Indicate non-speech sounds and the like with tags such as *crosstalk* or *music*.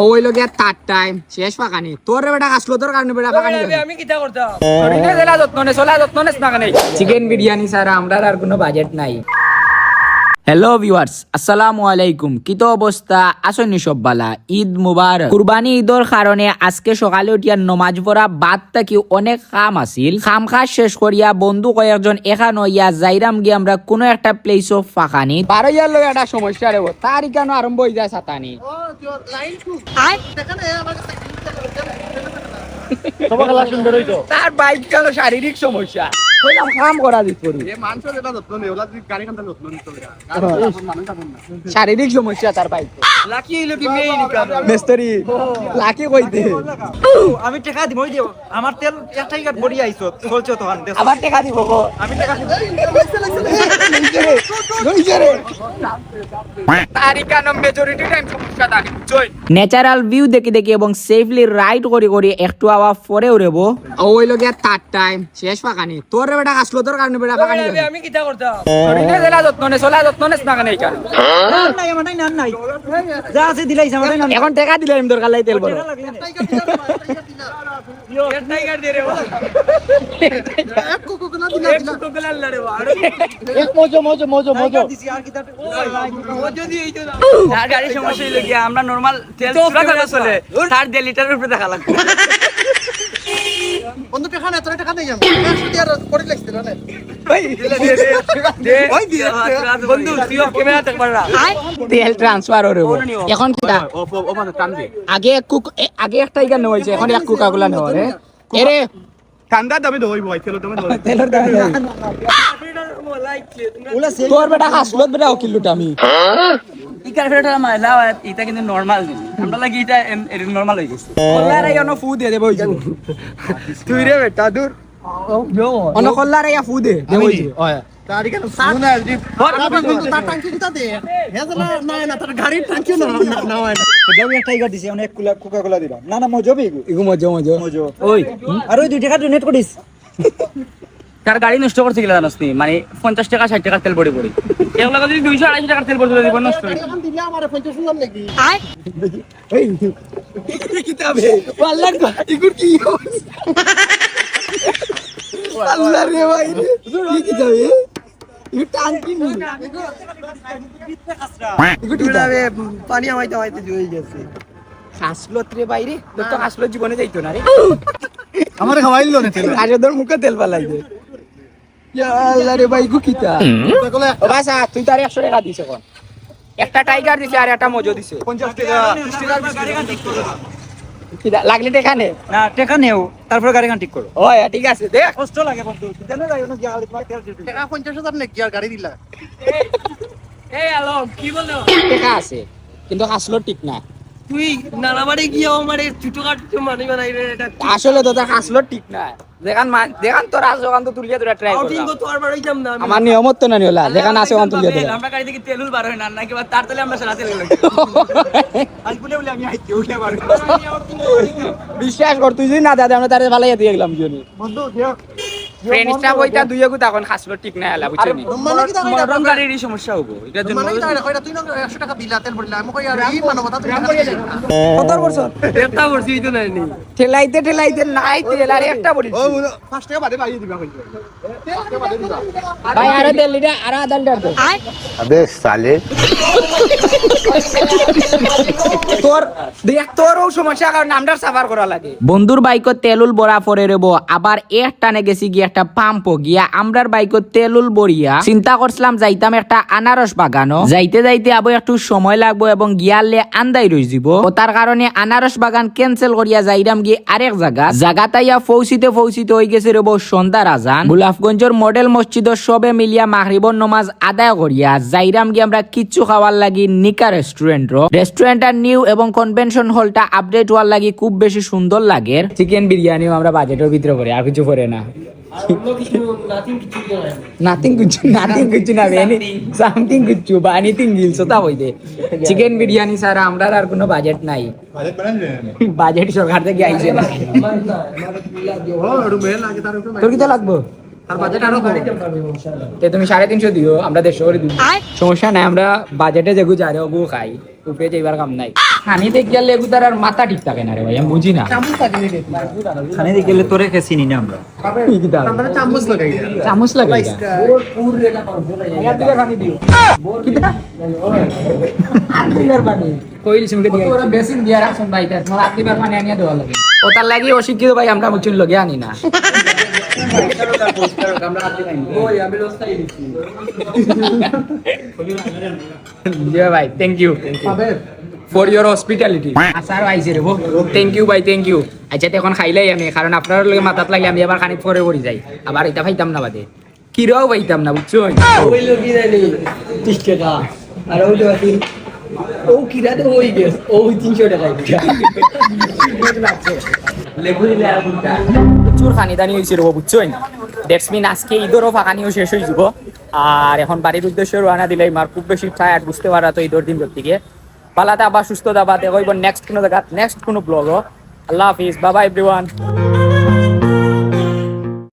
ওই লোকে তার টাইম শেষ ফাঁকানি তোর বেটা আসলো তোর কারণে বেটা ফাঁকানি আমি কিতা করতাম? চিকেন বিরিয়ানি স্যার আমরা আর কোনো বাজেট নাই। হ্যালো ভিউয়ার্স আসসালামু আলাইকুম কিতো অবস্থা? আসনি সব বালা ঈদ মুবারক। কুরবানি ঈদর কারণে আজকে সকালে উঠিয়া নমাজ পড়া বাদ থাকি অনেক কাম আছিল। খাম খাস শেষ করিয়া বন্ধু কয়েকজন এখান হইয়া যাইরাম গিয়ে আমরা কোনো একটা প্লেস অফ ফাঁকানি বারো ইয়ার লোক একটা সমস্যা রে তার কেন আরম্ভ হয়ে যায় সাতানি *laughs* তার বাইক কেন শারীরিক সমস্যা। কইলাম কাম করা দিত শারীরিক সমস্যা তার বাইক লাকি হইল কি মেয়ে নিকাম মিস্ত্রি লাকি কইতে। আমি টাকা দিব। দিও আমার তেল একটাই কাট বড়ি আইছো চলছে তো হান আবার টাকা দিব গো। আমি টাকা ন্যাচারাল ভিউ দেখে দেখে এবং সেফলি রাইড করে করে একটু আওয়া পরে উড়েব ওই লোকে তার টাইম শেষ ফাঁকানি তোর বেটা আসলো তোর কারণে বেটা আমি কিতা করতাম? যত্ন নে চলা যত্ন নেস না কেন? এখানে নাই আমার নাই নাই। যা আছে দিলাইছ আমার নাই। এখন টাকা দিলে আমি দরকার লাই তেল বড় কাট আমরা নরমাল তেল চলে তার দেড় লিটারের উপরে দেখা লাগবে। বন্ধু টাকা না তোর টাকা নেই আমি একশো দিয়ে করে লাগছিল না তেল ট্রান্সফার এখন আগে এক কুক আগে একটা ইগা নেওয়া হয়েছে এখন এক কুকা গুলা নেওয়া রে এরে কান্দা দামে দই ভাই তেল দামে দই তেলের দাম তোর বেটা হাসলত বেটা কিলোটা আমি ইকার ফেরটা আমার লাও এটা কিন্তু নরমাল আমরা লাগি এটা নরমাল হয়ে গেছে। কল্লার আইয়া ফু দে দেব হইছে তুই রে বেটা দূর অন কল্লার আইয়া ফু দে দেব দে? হেজলা না না তার গাড়ির টাঙ্কি না না না দেবি একটা ইগার দিছি অনেক কুলা কোকা কোলা দিলাম। না না মজো বিগু ইগু মজা মজা। মজো। ওই। আর ওই দুই টাকা ডোনেট করিস। তার গাড়ি নষ্ট করতে গেলে জানাস নি? মানে পঞ্চাশ টাকা ষাট টাকা তেল পড়ে পড়ে এগুলো যদি দুইশো আড়াইশো টাকার তেল পড়ে দিব নষ্ট এখন দিলে আমার 50 শুনলাম নাকি? এই কিতাবে আল্লাহ ইগু কি আল্লাহ রে ভাই রে কি কিতাবে ইগু টাঙ্কি নি? ইগু কিতাবে পানি আমাইতে আমাইতে জুই গেছে। হাসলত রে বাইরে তো জীবনে যাইতো না রে। আমার খাওয়াইলো না মুখে তেল পালাই দে। ইয়া আল্লাহ ভাই গুকিতা। ও বাসা তুই তার 100 টাকা দিছ এখন। একটা টাইগার দিছে আর একটা মজো দিছে। 50 টাকা লাগলে এখানে না। টাকা নেও তারপরে গাড়ি গান ঠিক করো। ও ঠিক আছে দেখ কষ্ট লাগে বন্ধু জানো যাই না গিয়া তোমার তেল দিতে টাকা 50000 নাকি আর গাড়ি দিলা? এই হ্যালো কি বলো? টাকা আছে কিন্তু হাসলো ঠিক না। তুই নানাবাড়ি গিয়ে আমার ছোট কাট মানি বানাই রে এটা আসলে তো ঠিক না। দেখান মান দেখান তোর আস তো তুলিয়া তোরা ট্রাই আউটিং কর কো তো আর বাড়ি যাম না আমি। আমার নিয়মত তো না দেখান তুলিয়া তোরা আমরা গাড়ি থেকে তেলুল বার হয় না নাকি বা তার তেলে আমরা সারা তেল লাগে *laughs* আজ বলে বলে আমি আইতে উঠে বার বিশ্বাস কর তুই যদি না দাদা আমরা তারে ভালাই দিয়ে গেলাম জনি বন্ধু দেখ। ফ্রেন্ডসরা বইতা তখন খাসলো ঠিক না? সমস্যা হব এটা জন্য মানে টাকা বিল তেল কত বছর একটা বছর নাই ঠেলাইতে ঠেলাইতে নাই একটা বড়ি ভাই আরে দে। আবে সালে তোর দেখ তোরও সমস্যা কারণ সাফার করা লাগে। বন্ধুর বাইকত তেলুল বড়া পরে রেবো আবার এক টানে গেছি গিয়া একটা পাম্প গিয়া আমরার বাইকত তেলুল বড়িয়া চিন্তা করছিলাম যাইতাম একটা আনারস বাগানো। যাইতে যাইতে আবো একটু সময় লাগবো এবং গিয়ালে আন্দাই রই যাব। ও তার কারণে আনারস বাগান ক্যান্সেল করিয়া যাইরাম গিয়ে আরেক জায়গা জায়গা তাইয়া ফৌসিতে ফৌসিতে হয়ে গেছে রেব সন্ধ্যা রাজান গোলাপগঞ্জের মডেল মসজিদর সবে মিলিয়া মাহরিবর নমাজ আদায় করিয়া যাইরাম গিয়ে আমরা কিচ্ছু খাওয়ার লাগি নিকা রেস্টুরেন্ট রেস্টুরেন্টটা নিউ এবং কনভেনশন হলটা আপডেট হওয়ার লাগি খুব বেশি সুন্দর লাগে। চিকেন বিরিয়ানিও আমরা বাজেটের ভিতরে করি আর কিছু করে না। নাথিং কিছু নাথিং কিছু না। এনি সামথিং কিছু বা এনিথিং গিলস তা হইতে চিকেন বিরিয়ানি ছাড়া আমরা আর কোনো বাজেট নাই। বাজেট সরকার থেকে আইছে না তার কি লাগবো? আর বাজেট আরও কম তে তুমি সাড়ে তিনশো দিও আমরা দেড়শো করে দিই সমস্যা নাই আমরা বাজেটে যেগু যারে ওগু খাই। উপরে যাইবার কাম নাই। খানি তার আর মাথা ঠিক থাকে না রে ভাই আমি বুঝি না। চামচ লাগে গেলে তোরে কে চিনি না আমরা? আমরা চামচ লাগাই চামচ লাগে কইল সিমকে দিয়ে। ওরা বেসিন দিয়া রাখছেন ভাই তার তোমার আত্মীয় পানি আনিয়া দেওয়া লাগে। ও তার লাগি অশিক্ষিত ভাই আমরা মুচুন লগে আনি না। *laughs* ভাই thank you for your hospitality আসার আইছে রে থ্যাংক ইউ ভাই থ্যাংক ইউ আচ্ছা তো এখন খাইলাই আমি কারণ আপনার লগে মাথাত লাগলে আমি আবার খানিক পরে পড়ি যাই। আবার এটা খাইতাম না বাদে। কিরাও পাইতাম না বুঝছ প্রচুর খানি দানি হয়েছে রব বুঝছেন দ্যাটস মিন আজকে ঈদেরও ফাঁকানিও শেষ হয়ে যাব। আর এখন বাড়ির উদ্দেশ্যে রওনা দিলে আমার খুব বেশি টায়ার্ড বুঝতে পারা তো ঈদের দিন থেকে পালাতে আবার সুস্থ দাবা হইব নেক্সট কোনো জায়গা নেক্সট কোনো ব্লগ আল্লাহ হাফিজ বাবা এভরিওয়ান